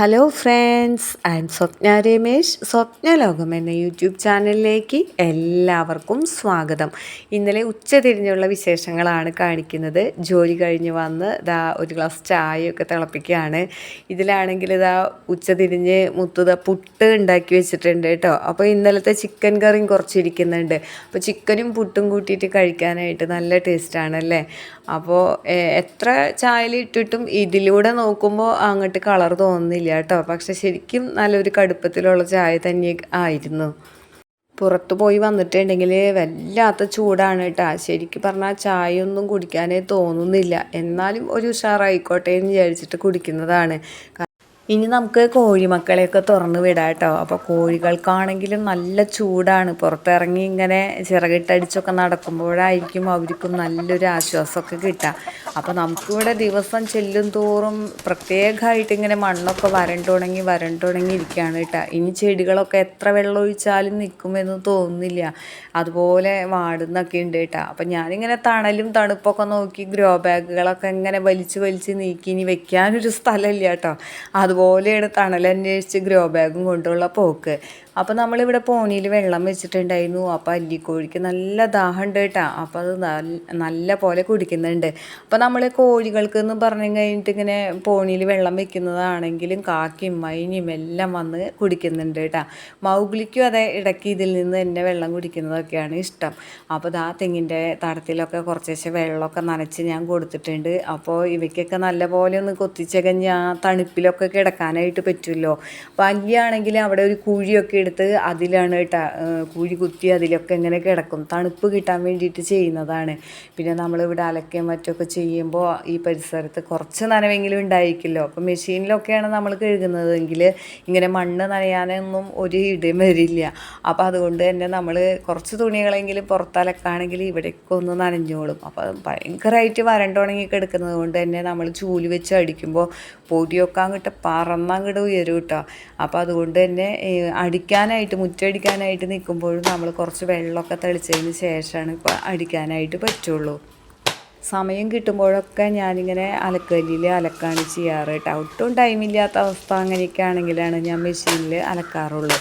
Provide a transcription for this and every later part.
Hello friends I am Swapna Ramesh Swapna ലോകം എന്ന YouTube ചാനലിലേക്ക് എല്ലാവർക്കും സ്വാഗതം. ഇന്നലെ ഉച്ചതിരിഞ്ഞുള്ള വിശേഷങ്ങളാണ് കാണിക്കുന്നത്. ജോലി കഴിഞ്ഞ് വന്ന് ഇതാ ഒരു ഗ്ലാസ് ചായയൊക്കെ തിളപ്പിക്കുകയാണ്. ഇതിലാണെങ്കിൽ ഇതാ ഉച്ച തിരിഞ്ഞ് മുത്തുത പുട്ട് ഉണ്ടാക്കി വെച്ചിട്ടുണ്ട് കേട്ടോ. അപ്പോൾ ഇന്നലത്തെ ചിക്കൻ കറിയും കുറച്ചിരിക്കുന്നുണ്ട് അപ്പോൾ ചിക്കനും പുട്ടും കൂട്ടിയിട്ട് കഴിക്കാനായിട്ട് നല്ല ടേസ്റ്റാണ് അല്ലേ? അപ്പോൾ എത്ര ചായയിൽ ഇട്ടിട്ടും ഇതിലൂടെ നോക്കുമ്പോൾ അങ്ങോട്ട് കളർ തോന്നുന്നില്ല. കേട്ടോ പക്ഷെ ശരിക്കും നല്ലൊരു കടുപ്പത്തിലുള്ള ചായ തന്നെ ആയിരുന്നു. പുറത്തു പോയി വന്നിട്ടുണ്ടെങ്കിൽ വല്ലാത്ത ചൂടാണ് കേട്ടോ. ശരിക്കും പറഞ്ഞാൽ ചായ ഒന്നും കുടിക്കാനേ തോന്നുന്നില്ല. എന്നാലും ഒരു ഉഷാറായിക്കോട്ടെ എന്ന് വിചാരിച്ചിട്ട് കുടിക്കുന്നതാണ്. ഇനി നമുക്ക് കോഴിമക്കളെയൊക്കെ തുറന്ന് വിടാം കേട്ടോ. അപ്പോൾ കോഴികൾക്കാണെങ്കിലും നല്ല ചൂടാണ്. പുറത്തിറങ്ങി ഇങ്ങനെ ചിറകിട്ടടിച്ചൊക്കെ നടക്കുമ്പോഴായിരിക്കും അവർക്കും നല്ലൊരു ആശ്വാസമൊക്കെ കിട്ടുക. അപ്പോൾ നമുക്കിവിടെ ദിവസം ചെല്ലും തോറും പ്രത്യേകമായിട്ട് ഇങ്ങനെ മണ്ണൊക്കെ വരണ്ടുണങ്ങി വരണ്ടുണങ്ങി ഇരിക്കുകയാണ് കേട്ടോ. ഇനി ചെടികളൊക്കെ എത്ര വെള്ളം ഒഴിച്ചാലും നിൽക്കുമെന്ന് തോന്നുന്നില്ല. അതുപോലെ വാടുന്നൊക്കെ ഉണ്ട് കേട്ടോ. അപ്പം ഞാനിങ്ങനെ തണലും തണുപ്പൊക്കെ നോക്കി ഗ്രോ ബാഗുകളൊക്കെ ഇങ്ങനെ വലിച്ച് വലിച്ച് നീക്കി ഇനി വെക്കാനൊരു സ്ഥലമില്ല കേട്ടോ. അതുപോലെയാണ് തണലന്വേഷിച്ച് ഗ്രോ ബാഗും കൊണ്ടുള്ള പോക്ക്. അപ്പോൾ നമ്മളിവിടെ പോണിയിൽ വെള്ളം വെച്ചിട്ടുണ്ടായിരുന്നു. അപ്പോൾ അല്ലിക്കോഴിക്ക് നല്ല ദാഹമുണ്ട് കേട്ടോ. അപ്പോൾ അത് നല്ല പോലെ കുടിക്കുന്നുണ്ട്. അപ്പോൾ നമ്മൾ കോഴികൾക്ക് എന്ന് പറഞ്ഞു കഴിഞ്ഞിട്ട് ഇങ്ങനെ പോണിയിൽ വെള്ളം വെക്കുന്നതാണെങ്കിലും കാക്കിയും മൈനിയും എല്ലാം വന്ന് കുടിക്കുന്നുണ്ട് കേട്ടോ. മൗഗ്ലിക്കും അതെ ഇടയ്ക്ക് ഇതിൽ നിന്ന് തന്നെ വെള്ളം കുടിക്കുന്നതൊക്കെയാണ് ഇഷ്ടം. അപ്പോൾ ആ തെങ്ങിന്റെ തടത്തിലൊക്കെ കുറച്ചേശ്ശെ വെള്ളമൊക്കെ നനച്ച് ഞാൻ കൊടുത്തിട്ടുണ്ട്. അപ്പോൾ ഇവയ്ക്കൊക്കെ നല്ല പോലെ ഒന്ന് കൊത്തിച്ചകഞ്ഞ് ആ തണുപ്പിലൊക്കെ കിടക്കാനായിട്ട് പറ്റുമല്ലോ. അപ്പോൾ അല്ലിയാണെങ്കിൽ അവിടെ ഒരു കുഴിയൊക്കെ എടുത്ത് അതിലാണ് കേട്ടോ കൂഴി കുത്തി അതിലൊക്കെ ഇങ്ങനെ കിടക്കും. തണുപ്പ് കിട്ടാൻ വേണ്ടിയിട്ട് ചെയ്യുന്നതാണ്. പിന്നെ നമ്മളിവിടെ അലക്കുകയും മറ്റൊക്കെ ചെയ്യുമ്പോൾ ഈ പരിസരത്ത് കുറച്ച് നനവെങ്കിലും ഉണ്ടായിരിക്കുമല്ലോ അപ്പോൾ മെഷീനിലൊക്കെയാണ് നമ്മൾ കഴുകുന്നതെങ്കിൽ ഇങ്ങനെ മണ്ണ് നനയാനൊന്നും ഒരു ഇടയും വരില്ല. അപ്പോൾ അതുകൊണ്ട് തന്നെ നമ്മൾ കുറച്ച് തുണികളെങ്കിലും പുറത്തലക്കാണെങ്കിൽ ഇവിടേക്ക് ഒന്ന് നനഞ്ഞോളും. അപ്പോൾ ഭയങ്കരമായിട്ട് വരണ്ടുണങ്ങി കിടക്കുന്നത് കൊണ്ട് തന്നെ നമ്മൾ ചൂൽ വെച്ച് അടിക്കുമ്പോൾ പൊടിയൊക്കെ അങ്ങോട്ട് പറന്നങ്ങോട്ട് ഉയരും കേട്ടോ അപ്പോൾ അതുകൊണ്ട് തന്നെ അടിക്കാനായിട്ട് മുറ്റടിക്കാനായിട്ട് നിൽക്കുമ്പോഴും നമ്മൾ കുറച്ച് വെള്ളമൊക്കെ തെളിച്ചതിന് ശേഷമാണ് ഇപ്പോൾ അടിക്കാനായിട്ട് പറ്റുള്ളൂ. സമയം കിട്ടുമ്പോഴൊക്കെ ഞാനിങ്ങനെ അലക്കല്ലിൽ അലക്കാണ് ചെയ്യാറ്. കേട്ടോ. ഒട്ടും ടൈമില്ലാത്ത അവസ്ഥ അങ്ങനെയൊക്കെ ആണെങ്കിലാണ് ഞാൻ മെഷീനിൽ അലക്കാറുള്ളൂ.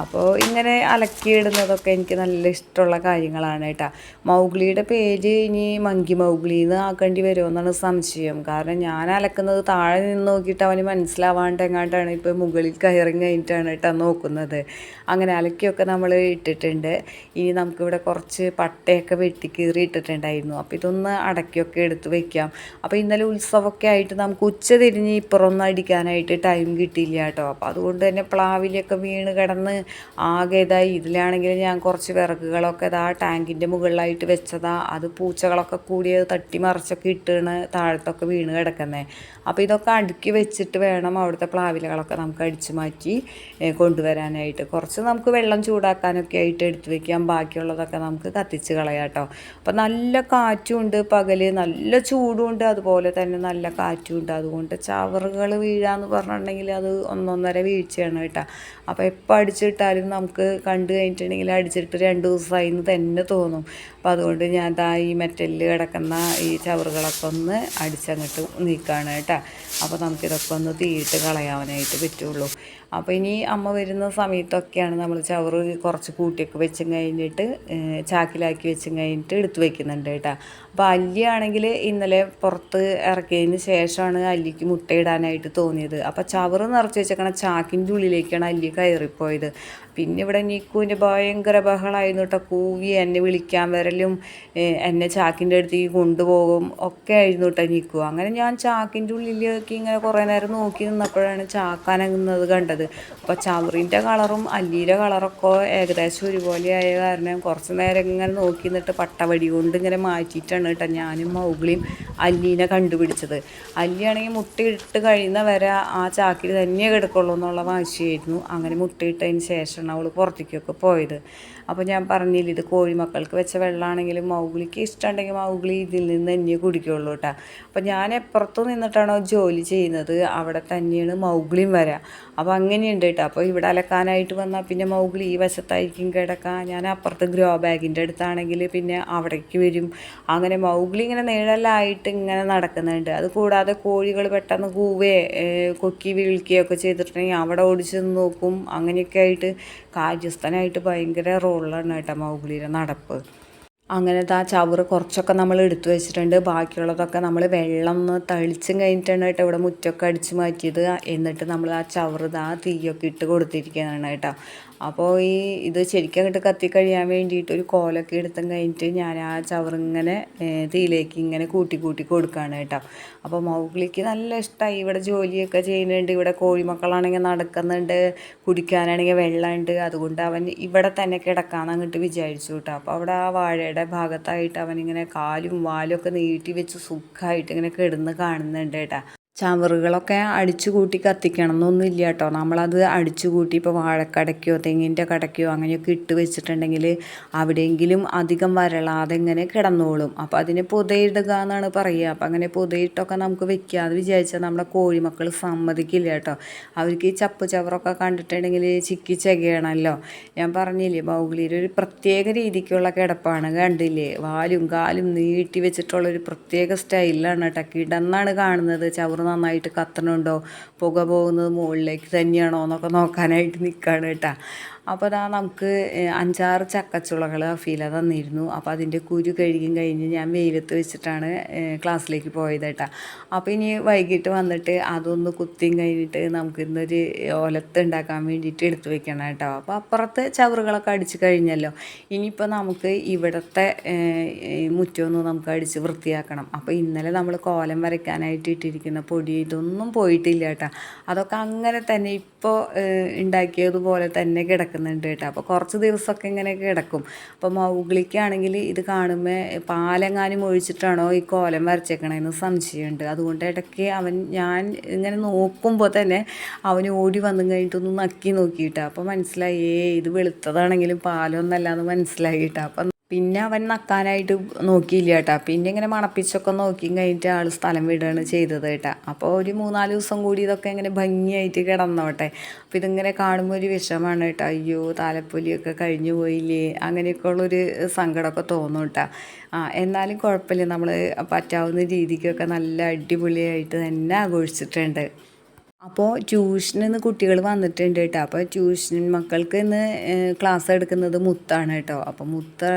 അപ്പോൾ ഇങ്ങനെ അലക്കിയിടുന്നതൊക്കെ എനിക്ക് നല്ല ഇഷ്ടമുള്ള കാര്യങ്ങളാണ് കേട്ടോ. മൗഗ്ലിയുടെ പേര് ഇനി മങ്കി മൗഗ്ലി എന്ന് ആക്കേണ്ടി വരുമെന്നാണ് സംശയം. കാരണം ഞാൻ അലക്കുന്നത് താഴെ നിന്ന് നോക്കിയിട്ട് അവന് മനസ്സിലാവാണ്ട് എങ്ങാണ്ടാണ് ഇപ്പോൾ മുകളിൽ കയറി കഴിഞ്ഞിട്ടാണ് കേട്ടോ നോക്കുന്നത്. അങ്ങനെ അലക്കിയൊക്കെ നമ്മൾ ഇട്ടിട്ടുണ്ട്. ഇനി നമുക്കിവിടെ കുറച്ച് പട്ടയൊക്കെ വെട്ടി കീറി ഇട്ടിട്ടുണ്ടായിരുന്നു. അപ്പോൾ ഇതൊന്ന് അടക്കിയൊക്കെ എടുത്ത് വെക്കാം. അപ്പോൾ ഇന്നലെ ഉത്സവമൊക്കെ ആയിട്ട് നമുക്ക് ഉച്ച തിരിഞ്ഞ് ഇപ്പുറമൊന്നും അടിക്കാനായിട്ട് ടൈം കിട്ടിയില്ല കേട്ടോ. അപ്പോൾ അതുകൊണ്ട് തന്നെ പ്ലാവിലൊക്കെ വീണ് കിടന്ന് ആകെ ഇതായി ഇതിലാണെങ്കിൽ ഞാൻ കുറച്ച് വിറകുകളൊക്കെ ഇതാ ടാങ്കിന്റെ മുകളിലായിട്ട് വെച്ചതാ. അത് പൂച്ചകളൊക്കെ കൂടി തട്ടി മറിച്ചൊക്കെ ഇട്ടാണ് താഴത്തൊക്കെ വീണ് കിടക്കുന്നത് അപ്പോൾ ഇതൊക്കെ അടുക്കി വെച്ചിട്ട് വേണം അവിടുത്തെ പ്ലാവിലകളൊക്കെ നമുക്ക് അടിച്ചു മാറ്റി കൊണ്ടുവരാനായിട്ട്. കുറച്ച് നമുക്ക് വെള്ളം ചൂടാക്കാനൊക്കെ ആയിട്ട് എടുത്തു വെക്കാം. ബാക്കിയുള്ളതൊക്കെ നമുക്ക് കത്തിച്ച് കളയാം കേട്ടോ. അപ്പോൾ നല്ല കാറ്റും ഉണ്ട് പകൽ നല്ല ചൂടുമുണ്ട് അതുപോലെ തന്നെ നല്ല കാറ്റും ഉണ്ട് അതുകൊണ്ട് ചവറുകൾ വീഴാന്ന് പറഞ്ഞിട്ടുണ്ടെങ്കിൽ അത് ഒന്നൊന്നര വീഴ്ചയാണ് കേട്ടോ. അപ്പോൾ എപ്പോൾ അടിച്ചിട്ടാലും നമുക്ക് കണ്ടു കഴിഞ്ഞിട്ടുണ്ടെങ്കിൽ അടിച്ചിട്ട് രണ്ട് ദിവസമായി എന്ന് തന്നെ തോന്നും. അപ്പോൾ അതുകൊണ്ട് ഞാൻ ദാ ഈ മെറ്റലിൽ കിടക്കുന്ന ഈ ചവറുകളൊക്കെ ഒന്ന് അടിച്ചങ്ങോട്ട് നീക്കുകയാണ് കേട്ടോ. അപ്പോൾ നമുക്കിതൊക്കെ ഒന്ന് തീയിട്ട് കളയാനായിട്ട് പറ്റുള്ളൂ. അപ്പോൾ ഇനി അമ്മ വരുന്ന സമയത്തൊക്കെയാണ് നമ്മൾ ചവറ് കുറച്ച് കൂട്ടിയൊക്കെ വെച്ചും കഴിഞ്ഞിട്ട് ചാക്കിലാക്കി വെച്ചും കഴിഞ്ഞിട്ട് എടുത്തു വെക്കുന്നുണ്ട് കേട്ടോ. അപ്പോൾ അല്ലിയാണെങ്കിൽ ഇന്നലെ പുറത്ത് ഇറക്കിയതിന് ശേഷമാണ് അല്ലിക്ക് മുട്ടയിടാനായിട്ട് തോന്നിയത്. അപ്പോൾ ചവറ് നിറച്ച് വെച്ചേക്കണ ചാക്കിന്റെ ഉള്ളിലേക്കാണ് അല്ലി കയറിപ്പോയത്. പിന്നെ ഇവിടെ നീക്കുവിന്റെ ഭയങ്കര ബഹളമായിരുന്നു കേട്ടോ. കൂവി എന്നെ വിളിക്കാൻ വരലും എന്നെ ചാക്കിന്റെ അടുത്തേക്ക് കൊണ്ടുപോകും ഒക്കെ ആയിരുന്നു കേട്ടോ നിൽക്കുക അങ്ങനെ ഞാൻ ചാക്കിന്റെ ഉള്ളിലേക്ക് ഇങ്ങനെ കുറേ നേരം നോക്കി നിന്നപ്പോഴാണ് ചാക്കാനങ്ങുന്നത് കണ്ടത്. അപ്പോൾ ചവറിന്റെ കളറും അല്ലിയുടെ കളറൊക്കെ ഏകദേശം ഒരുപോലെ ആയ കാരണം കുറച്ച് നേരം ഇങ്ങനെ നോക്കി നിന്നിട്ട് പട്ടവടി കൊണ്ട് ഇങ്ങനെ മാറ്റിയിട്ടാണ് കേട്ടോ ഞാനും മൗഗ്ലിയും അല്ലീനെ കണ്ടുപിടിച്ചത്. അല്ലിയാണെങ്കിൽ മുട്ടയിട്ട് കഴിയുന്ന വരെ ആ ചാക്കിൽ തന്നെ കിടക്കുള്ളൂ എന്നുള്ള വാശിയായിരുന്നു. അങ്ങനെ മുട്ടയിട്ടതിന് ശേഷമാണ് അവൾ പുറത്തേക്കൊക്കെ പോയത്. അപ്പോൾ ഞാൻ പറഞ്ഞില്ല ഇത് കോഴിമക്കൾക്ക് വെച്ച വെള്ളം വെള്ളമാണെങ്കിലും മൗഗ്ലിക്ക് ഇഷ്ടമുണ്ടെങ്കിൽ മൗഗ്ലി ഇതിൽ നിന്ന് തന്നെ കുടിക്കുള്ളൂ കേട്ടോ അപ്പോൾ ഞാൻ എപ്പുറത്തു നിന്നിട്ടാണോ ജോലി ചെയ്യുന്നത് അവിടെ തന്നെയാണ് മൗഗ്ലിയും വരാം. അപ്പോൾ അങ്ങനെയുണ്ട് കേട്ടോ അപ്പോൾ ഇവിടെ അലക്കാനായിട്ട് വന്നാൽ പിന്നെ മൗഗ്ലി ഈ വശത്തായിരിക്കും കിടക്കുക ഞാൻ അപ്പുറത്ത് ഗ്രോ ബാഗിന്റെ അടുത്താണെങ്കിൽ പിന്നെ അവിടേക്ക് വരും. അങ്ങനെ മൗഗ്ലി ഇങ്ങനെ നിഴലായിട്ട് ഇങ്ങനെ നടക്കുന്നുണ്ട്. അത് കൂടാതെ കോഴികൾ പെട്ടെന്ന് കൂവേ കൊക്കി വീഴ്ക്കുകയൊക്കെ ചെയ്തിട്ടുണ്ടെങ്കിൽ അവിടെ ഓടിച്ച് നോക്കും. അങ്ങനെയൊക്കെ ആയിട്ട് കാര്യസ്ഥനായിട്ട് ഭയങ്കര റോളാണ് കേട്ടോ മൗഗ്ലിയുടെ നടപ്പ്. അങ്ങനത്തെ ആ ചവറ് കുറച്ചൊക്കെ നമ്മൾ എടുത്തു വെച്ചിട്ടുണ്ട്. ബാക്കിയുള്ളതൊക്കെ നമ്മൾ വെള്ളം ഒന്ന് തളിച്ചും കഴിഞ്ഞിട്ടാണ് കേട്ടോ ഇവിടെ മുറ്റമൊക്കെ അടിച്ച് മാറ്റിയത്. എന്നിട്ട് നമ്മൾ ആ ചവറ് ആ തീയൊക്കെ ഇട്ട് കൊടുത്തിരിക്കുകയാണ് കേട്ടോ. അപ്പോൾ ഈ ഇത് ശരിക്കും അങ്ങോട്ട് കത്തിക്കഴിയാൻ വേണ്ടിയിട്ട് ഒരു കോലൊക്കെ എടുത്തും കഴിഞ്ഞിട്ട് ഞാൻ ആ ചവറിങ്ങനെ തീയിലേക്ക് ഇങ്ങനെ കൂട്ടി കൂട്ടി കൊടുക്കുകയാണ് കേട്ടോ. അപ്പോൾ മൗഗ്ലിക്ക് നല്ല ഇഷ്ടമായി ഇവിടെ ജോലിയൊക്കെ ചെയ്യുന്നുണ്ട്. ഇവിടെ കോഴിമക്കളാണെങ്കിൽ നടക്കുന്നുണ്ട് കുടിക്കാനാണെങ്കിൽ വെള്ളമുണ്ട്. അതുകൊണ്ട് അവൻ ഇവിടെ തന്നെ കിടക്കാമെന്ന് അങ്ങോട്ട് വിചാരിച്ചു കേട്ടോ. അപ്പോൾ അവിടെ ആ വാഴയുടെ ഭാഗത്തായിട്ട് അവനിങ്ങനെ കാലും വാലും ഒക്കെ നീട്ടി വെച്ച് സുഖമായിട്ട് ഇങ്ങനെ കിടന്ന് കാണുന്നുണ്ട് കേട്ടോ. ചവറുകളൊക്കെ അടിച്ചു കൂട്ടി കത്തിക്കണം എന്നൊന്നുമില്ല കേട്ടോ നമ്മളത് അടിച്ചു കൂട്ടി ഇപ്പോൾ വാഴക്കടയ്ക്കോ തെങ്ങിന്റെ കടയ്ക്കോ അങ്ങനെയൊക്കെ ഇട്ട് വെച്ചിട്ടുണ്ടെങ്കിൽ അവിടെയെങ്കിലും അധികം വരളാതെ ഇങ്ങനെ കിടന്നോളും. അപ്പോൾ അതിനെ പുതയിടുക എന്നാണ് പറയുക. അപ്പോൾ അങ്ങനെ പുതയിട്ടൊക്കെ നമുക്ക് വെക്കാതെ വിചാരിച്ചാൽ നമ്മുടെ കോഴിമക്കൾ സമ്മതിക്കില്ല കേട്ടോ. അവർക്ക് ഈ ചപ്പ് ചവറൊക്കെ കണ്ടിട്ടുണ്ടെങ്കിൽ ചിക്കി ചെകയണമല്ലോ ഞാൻ പറഞ്ഞില്ലേ ബൗഗ്ലിയിൽ ഒരു പ്രത്യേക രീതിക്കുള്ള കിടപ്പാണ് കണ്ടില്ലേ? വാലും കാലും നീട്ടി വെച്ചിട്ടുള്ള ഒരു പ്രത്യേക സ്റ്റൈലാണ് കേട്ടോ. കിടന്നാണ് കാണുന്നത് ചവറ് നന്നായിട്ട് കത്തണുണ്ടോ? പുക പോകുന്നത് മുകളിലേക്ക് തന്നെയാണോ എന്നൊക്കെ നോക്കാനായിട്ട് നിൽക്കുകയാണ് കേട്ടോ. അപ്പോൾ അതാ നമുക്ക് അഞ്ചാറ് ചക്കച്ചുളകൾ അഫീല തന്നിരുന്നു. അപ്പോൾ അതിന്റെ കുരു കഴുകിയും കഴിഞ്ഞ് ഞാൻ വെയിലത്ത് വെച്ചിട്ടാണ് ക്ലാസ്സിലേക്ക് പോയത് കേട്ടോ. അപ്പോൾ ഇനി വൈകിട്ട് വന്നിട്ട് അതൊന്ന് കുത്തിയും കഴിഞ്ഞിട്ട് നമുക്ക് ഇന്നൊരു ഓലത്ത് ഉണ്ടാക്കാൻ വേണ്ടിയിട്ട് എടുത്തു വെക്കണം കേട്ടോ. അപ്പോൾ അപ്പുറത്ത് ചവറുകളൊക്കെ അടിച്ച് കഴിഞ്ഞല്ലോ. ഇനിയിപ്പോൾ നമുക്ക് ഇവിടുത്തെ മുറ്റമൊന്ന് നമുക്ക് അടിച്ച് വൃത്തിയാക്കണം. അപ്പോൾ ഇന്നലെ നമ്മൾ കോലം വരയ്ക്കാനായിട്ട് ഇട്ടിരിക്കുന്ന പൊടി ഇതൊന്നും പോയിട്ടില്ല കേട്ടോ. അതൊക്കെ അങ്ങനെ തന്നെ ഇപ്പോൾ ഉണ്ടാക്കിയതുപോലെ തന്നെ കിടക്കുന്നു. കിടക്കുന്നുണ്ട് കേട്ടോ. അപ്പോൾ കുറച്ച് ദിവസമൊക്കെ ഇങ്ങനെ കിടക്കും. അപ്പോൾ മൗഗ്ലിക്കാണെങ്കിൽ ഇത് കാണുമ്പോൾ പാലെങ്ങാനും ഒഴിച്ചിട്ടാണോ ഈ കോലം വരച്ചേക്കണേന്ന് സംശയമുണ്ട്. അതുകൊണ്ട് ഇടയ്ക്ക് അവൻ ഞാൻ ഇങ്ങനെ നോക്കുമ്പോൾ തന്നെ അവന് ഓടി വന്നു കഴിഞ്ഞിട്ടൊന്ന് നക്കി നോക്കിയിട്ടാണ് അപ്പോൾ മനസ്സിലായി ഏ ഇത് വെളുത്തതാണെങ്കിലും പാലൊന്നല്ല എന്ന് മനസ്സിലായിട്ടാണ് അപ്പം പിന്നെ അവൻ നക്കാനായിട്ട് നോക്കിയില്ല കേട്ടാ. പിന്നെ ഇങ്ങനെ മണപ്പിച്ചൊക്കെ നോക്കി കഴിഞ്ഞിട്ട് ആൾ സ്ഥലം വിടുകയാണ് ചെയ്തത് കേട്ടാ. അപ്പോൾ ഒരു മൂന്നാൽ ദിവസം കൂടി ഇതൊക്കെ ഇങ്ങനെ ഭംഗിയായിട്ട് കിടന്നോട്ടെ. അപ്പോൾ ഇതിങ്ങനെ കാണുമ്പോൾ ഒരു വിഷമാണ് കേട്ടോ. അയ്യോ താലപ്പൊലിയൊക്കെ കഴിഞ്ഞു പോയില്ലേ? അങ്ങനെയൊക്കെ ഉള്ളൊരു സങ്കടമൊക്കെ തോന്നും കേട്ടാ. ആ എന്നാലും കുഴപ്പമില്ല. നമ്മൾ പറ്റാവുന്ന രീതിക്കൊക്കെ നല്ല അടിപൊളിയായിട്ട് തന്നെ ആഘോഷിച്ചിട്ടുണ്ട്. അപ്പോൾ ട്യൂഷന് ഇന്ന് കുട്ടികൾ വന്നിട്ടുണ്ട് കേട്ടോ അപ്പോൾ ട്യൂഷൻ മക്കൾക്ക് ഇന്ന് ക്ലാസ് എടുക്കുന്നത് മുത്താണ് കേട്ടോ അപ്പോൾ മുത്ത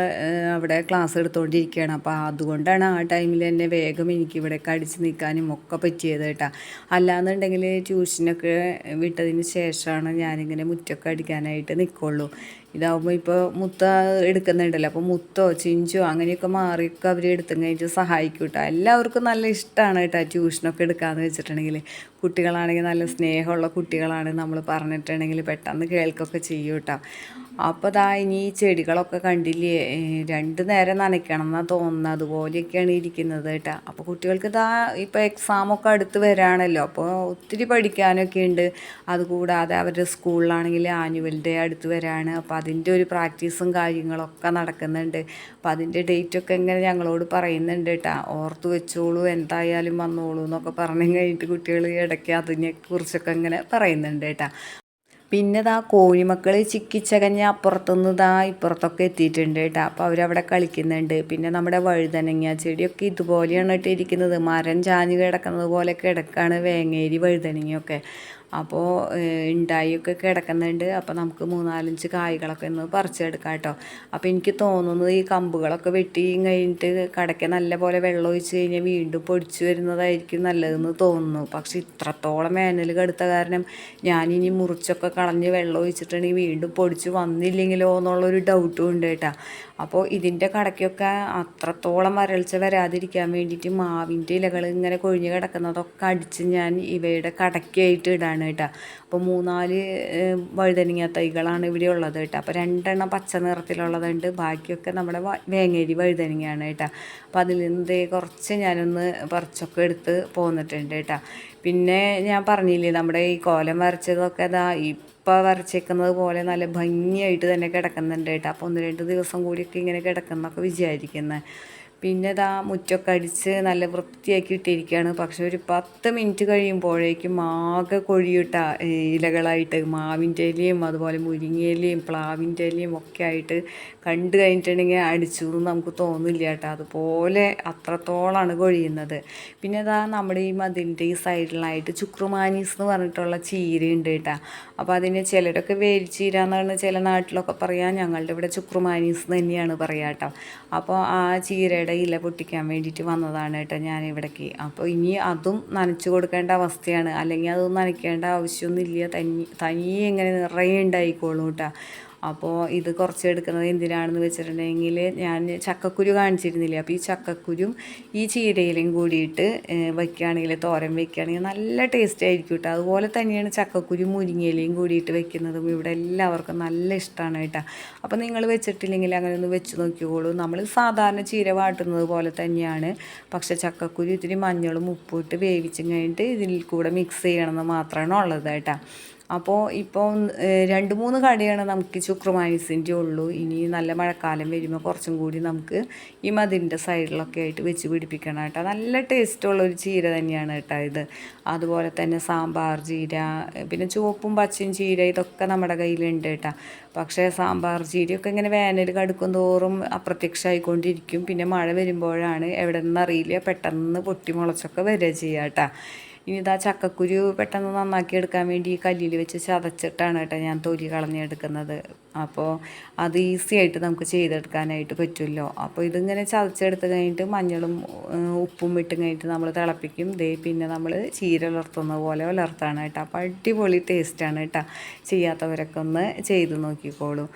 അവിടെ ക്ലാസ് എടുത്തുകൊണ്ടിരിക്കുകയാണ് അപ്പോൾ അതുകൊണ്ടാണ് ആ ടൈമിൽ തന്നെ വേഗം എനിക്ക് ഇവിടെ കടിച്ച് നിൽക്കാനും ഒക്കെ പറ്റിയത് കേട്ടോ അല്ലാന്നുണ്ടെങ്കിൽ ട്യൂഷനൊക്കെ വിട്ടതിന് ശേഷമാണ് ഞാനിങ്ങനെ മുറ്റൊക്കെ അടിക്കാനായിട്ട് നിൽക്കുള്ളൂ ഇതാവുമ്പോൾ ഇപ്പോൾ മുത്ത എടുക്കുന്നുണ്ടല്ലോ. അപ്പോൾ മുത്തോ ചിഞ്ചോ അങ്ങനെയൊക്കെ മാറിയൊക്കെ അവർ എടുത്തു കഴിഞ്ഞിട്ട് സഹായിക്കും കേട്ടോ എല്ലാവർക്കും നല്ല ഇഷ്ടമാണ് കേട്ടോ ട്യൂഷനൊക്കെ എടുക്കാമെന്ന് വെച്ചിട്ടുണ്ടെങ്കിൽ കുട്ടികളാണെങ്കിൽ നല്ല സ്നേഹമുള്ള കുട്ടികളാണ് നമ്മൾ പറഞ്ഞിട്ടുണ്ടെങ്കിൽ പെട്ടെന്ന് കേൾക്കൊക്കെ ചെയ്യും കേട്ടോ അപ്പോൾ ദാ ഇനി ഈ ചെടികളൊക്കെ കണ്ടില്ലേ? രണ്ട് നേരം നനയ്ക്കണം എന്നാണ് തോന്നുന്നത്. അതുപോലെയൊക്കെയാണ് ഇരിക്കുന്നത് കേട്ടോ. അപ്പോൾ കുട്ടികൾക്ക് ദാ ഇപ്പോൾ എക്സാമൊക്കെ അടുത്ത് വരാണല്ലോ. അപ്പോൾ ഒത്തിരി പഠിക്കാനൊക്കെ ഉണ്ട്. അതുകൂടാതെ അവരുടെ സ്കൂളിലാണെങ്കിൽ ആനുവൽ ഡേ അടുത്ത് വരാണ്. അപ്പോൾ അതിന്റെ ഒരു പ്രാക്ടീസും കാര്യങ്ങളൊക്കെ നടക്കുന്നുണ്ട്. അപ്പോൾ അതിന്റെ ഡേറ്റൊക്കെ ഇങ്ങനെ ഞങ്ങളോട് പറയുന്നുണ്ട് കേട്ടോ. ഓർത്ത് വെച്ചോളൂ. എന്തായാലും വന്നോളൂ എന്നൊക്കെ പറഞ്ഞു കഴിഞ്ഞിട്ട് കുട്ടികൾ ഇടയ്ക്ക് അതിനെക്കുറിച്ചൊക്കെ ഇങ്ങനെ പറയുന്നുണ്ട് കേട്ടോ. പിന്നെ ദാ കോഴിമക്കൾ ചിക്കിച്ചകഞ്ഞ് അപ്പുറത്തുനിന്ന് ഇതാ ഇപ്പുറത്തൊക്കെ എത്തിയിട്ടുണ്ട് കേട്ടോ. അപ്പോൾ അവരവിടെ കളിക്കുന്നുണ്ട്. പിന്നെ നമ്മുടെ വഴുതനങ്ങ ചെടിയൊക്കെ ഇതുപോലെയാണ് ഇട്ടിരിക്കുന്നത് മരം ചാഞ്ഞ് കിടക്കുന്നത് പോലെ കിടക്കാണ് വേങ്ങേരി വഴുതനങ്ങയൊക്കെ. അപ്പോൾ ഉണ്ടായൊക്കെ കിടക്കുന്നുണ്ട്. അപ്പോൾ നമുക്ക് മൂന്നാലഞ്ച് കായ്കളൊക്കെ ഒന്ന് പറിച്ചെടുക്കാം കേട്ടോ. അപ്പോൾ എനിക്ക് തോന്നുന്നത് ഈ കമ്പുകളൊക്കെ വെട്ടി കഴിഞ്ഞിട്ട് കടയ്ക്ക് നല്ല പോലെ വെള്ളം ഒഴിച്ച് കഴിഞ്ഞാൽ വീണ്ടും പൊടിച്ച് വരുന്നതായിരിക്കും നല്ലതെന്ന് തോന്നുന്നു. പക്ഷെ ഇത്രത്തോളം വേനൽ കടുത്ത കാരണം ഞാനിനി മുറിച്ചൊക്കെ കളഞ്ഞ് വെള്ളം ഒഴിച്ചിട്ടുണ്ടെങ്കിൽ വീണ്ടും പൊടിച്ച് വന്നില്ലെങ്കിലോ എന്നുള്ളൊരു ഡൗട്ടും ഉണ്ട് കേട്ടോ. അപ്പോൾ ഇതിന്റെ കടയ്ക്കൊക്കെ അത്രത്തോളം വരൾച്ച വരാതിരിക്കാൻ വേണ്ടിയിട്ട് മാവിന്റെ ഇലകൾ ഇങ്ങനെ കൊഴിഞ്ഞ് കിടക്കുന്നതൊക്കെ അടിച്ച് ഞാൻ ഇവയുടെ കടയ്ക്കായിട്ട് ഇടാണ് കേട്ടോ. അപ്പോൾ മൂന്നാൽ വഴുതനങ്ങ തൈകളാണ് ഇവിടെ ഉള്ളത് കേട്ടോ. അപ്പോൾ രണ്ടെണ്ണം പച്ച നിറത്തിലുള്ളതുണ്ട്. ബാക്കിയൊക്കെ നമ്മുടെ വേങ്ങേരി വഴുതനങ്ങയാണ് കേട്ടോ. അപ്പോൾ അതിൽ നിന്ന് കുറച്ച് ഞാനൊന്ന് പറിച്ചൊക്കെ എടുത്ത് പോന്നിട്ടുണ്ട് കേട്ടോ. പിന്നെ ഞാൻ പറഞ്ഞില്ലേ നമ്മുടെ ഈ കോലം വരച്ചതൊക്കെ ഇതാ ഇപ്പോൾ വരച്ചേക്കുന്നത് പോലെ നല്ല ഭംഗിയായിട്ട് തന്നെ കിടക്കുന്നുണ്ട് കേട്ടോ. അപ്പോൾ ഒന്ന് രണ്ട് ദിവസം കൂടിയൊക്കെ ഇങ്ങനെ കിടക്കുന്നൊക്കെ വിചാരിക്കുന്നത് പിന്നെ ഇതാ മുറ്റൊക്കെ അടിച്ച് നല്ല വൃത്തിയാക്കി ഇട്ടിരിക്കുകയാണ് പക്ഷെ ഒരു പത്ത് മിനിറ്റ് കഴിയുമ്പോഴേക്കും ആകെ കൊഴിയിട്ട ഇലകളായിട്ട് മാവിന്റെ ഇലയും അതുപോലെ മുരിങ്ങയിലയും പ്ലാവിന്റെ ഇലയും ഒക്കെ ആയിട്ട് കണ്ടു കഴിഞ്ഞിട്ടുണ്ടെങ്കിൽ അടിച്ചു എന്ന് നമുക്ക് തോന്നില്ല കേട്ടോ. അതുപോലെ അത്രത്തോളമാണ് കൊഴിയുന്നത്. പിന്നെ ഇതാ നമ്മുടെ ഈ മതിന്റെ ഈ സൈഡിലായിട്ട് ചുക്രുമാനീസ് എന്ന് പറഞ്ഞിട്ടുള്ള ചീരയുണ്ട് കേട്ടോ. അപ്പോൾ അതിന് ചിലരൊക്കെ വേലിച്ചീര എന്നാണ് ചില നാട്ടിലൊക്കെ പറയാം. ഞങ്ങളുടെ ഇവിടെ ചുക്രുമാനീസ് തന്നെയാണ് പറയാം കേട്ടോ. അപ്പോൾ ആ ചീരയുടെ ഇല പൊട്ടിക്കാൻ വേണ്ടിയിട്ട് വന്നതാണ് കേട്ടോ ഞാൻ ഇവിടേക്ക് അപ്പോൾ ഇനി അതും നനച്ചു കൊടുക്കേണ്ട അവസ്ഥയാണ്. അല്ലെങ്കിൽ അത് നനയ്ക്കേണ്ട ആവശ്യമൊന്നുമില്ല. തനി തനിയെ ഇങ്ങനെ നിറയെ കേട്ടോ. അപ്പോൾ ഇത് കുറച്ച് എടുക്കുന്നത് എന്തിനാണെന്ന് വെച്ചിട്ടുണ്ടെങ്കിൽ ഞാൻ ചക്കക്കുരു കാണിച്ചിരുന്നില്ലേ? അപ്പോൾ ഈ ചക്കക്കുരും ഈ ചീരയിലും കൂടിയിട്ട് വയ്ക്കുകയാണെങ്കിൽ തോരൻ വയ്ക്കുകയാണെങ്കിൽ നല്ല ടേസ്റ്റ് ആയിരിക്കും കേട്ടോ അതുപോലെ തന്നെയാണ് ചക്കക്കുരു മുരിങ്ങയിലയും കൂടിയിട്ട് വെക്കുന്നതും ഇവിടെ എല്ലാവർക്കും നല്ല ഇഷ്ടമാണ് കേട്ടോ അപ്പോൾ നിങ്ങൾ വെച്ചിട്ടില്ലെങ്കിൽ അങ്ങനെ ഒന്ന് വെച്ച് നോക്കിക്കോളൂ. നമ്മൾ സാധാരണ ചീര വാട്ടുന്നത് പോലെ തന്നെയാണ്. പക്ഷേ ചക്കക്കുരു ഇത്തിരി മഞ്ഞളും ഉപ്പും ഇട്ട് വേവിച്ചും കഴിഞ്ഞിട്ട് ഇതിൽ കൂടെ മിക്സ് ചെയ്യണമെന്ന് മാത്രമാണ് ഉള്ളത് കേട്ടോ അപ്പോൾ ഇപ്പോൾ രണ്ട് മൂന്ന് കടയാണ് നമുക്ക് ചുക്രമാനിസിന്റെ ഉള്ളൂ. ഇനി നല്ല മഴക്കാലം വരുമ്പോൾ കുറച്ചും കൂടി നമുക്ക് ഈ മതിലിന്റെ സൈഡിലൊക്കെ ആയിട്ട് വെച്ച് പിടിപ്പിക്കണം കേട്ടോ. നല്ല ടേസ്റ്റുള്ള ഒരു ചീര തന്നെയാണ് കേട്ടോ ഇത്. അതുപോലെ തന്നെ സാമ്പാർ ചീര പിന്നെ ചുവപ്പും പച്ചയും ചീര ഇതൊക്കെ നമ്മുടെ കയ്യിലുണ്ട് കേട്ടോ. പക്ഷേ സാമ്പാർ ചീരയൊക്കെ ഇങ്ങനെ വേനൽ കടുക്കും തോറും അപ്രത്യക്ഷമായിക്കൊണ്ടിരിക്കും. പിന്നെ മഴ വരുമ്പോഴാണ് എവിടെ നിന്നറിയില്ല പെട്ടെന്ന് പൊട്ടി മുളച്ചൊക്കെ വരിക ചെയ്യുക കേട്ടോ. ഇനി ഇതാ ചക്കക്കുരു പെട്ടെന്ന് നന്നാക്കി എടുക്കാൻ വേണ്ടി കല്ലിൽ വെച്ച് ചതച്ചിട്ടാണ് കേട്ടോ ഞാൻ തൊലി കളഞ്ഞെടുക്കുന്നത്. അപ്പോൾ അത് ഈസി ആയിട്ട് നമുക്ക് ചെയ്തെടുക്കാനായിട്ട് പറ്റുമല്ലോ. അപ്പോൾ ഇതിങ്ങനെ ചതച്ചെടുത്ത് കഴിഞ്ഞിട്ട് മഞ്ഞളും ഉപ്പും ഇട്ട് കഴിഞ്ഞിട്ട് നമ്മൾ തിളപ്പിക്കും. ദേ പിന്നെ നമ്മൾ ചീര ഉലർത്തുന്ന പോലെ ഉലർത്താണ് കേട്ടോ. അപ്പോൾ അടിപൊളി ടേസ്റ്റാണ് കേട്ടോ. ചെയ്യാത്തവരൊക്കെ ഒന്ന് ചെയ്ത് നോക്കിക്കോളൂ.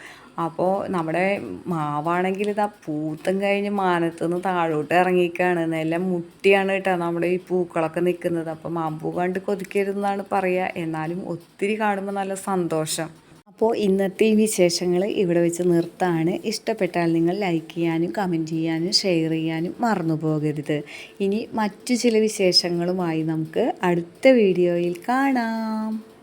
അപ്പോൾ നമ്മുടെ മാവാണെങ്കിൽ ഇതാ പൂത്തും കഴിഞ്ഞ് മാനത്തുനിന്ന് താഴോട്ട് ഇറങ്ങിക്കാണ്. എല്ലാം മുട്ടിയാണ് കേട്ടോ നമ്മുടെ ഈ പൂക്കളൊക്കെ നിൽക്കുന്നത്. അപ്പോൾ മാമ്പൂ കണ്ട് കൊതിക്കരുതെന്നാണ് പറയുക എന്നാലും ഒത്തിരി കാണുമ്പോൾ നല്ല സന്തോഷം. അപ്പോൾ ഇന്നത്തെ ഈ വിശേഷങ്ങൾ ഇവിടെ വെച്ച് നിർത്താണ്. ഇഷ്ടപ്പെട്ടാൽ നിങ്ങൾ ലൈക്ക് ചെയ്യാനും കമന്റ് ചെയ്യാനും ഷെയർ ചെയ്യാനും മറന്നു പോകരുത്. ഇനി മറ്റു ചില വിശേഷങ്ങളുമായി നമുക്ക് അടുത്ത വീഡിയോയിൽ കാണാം.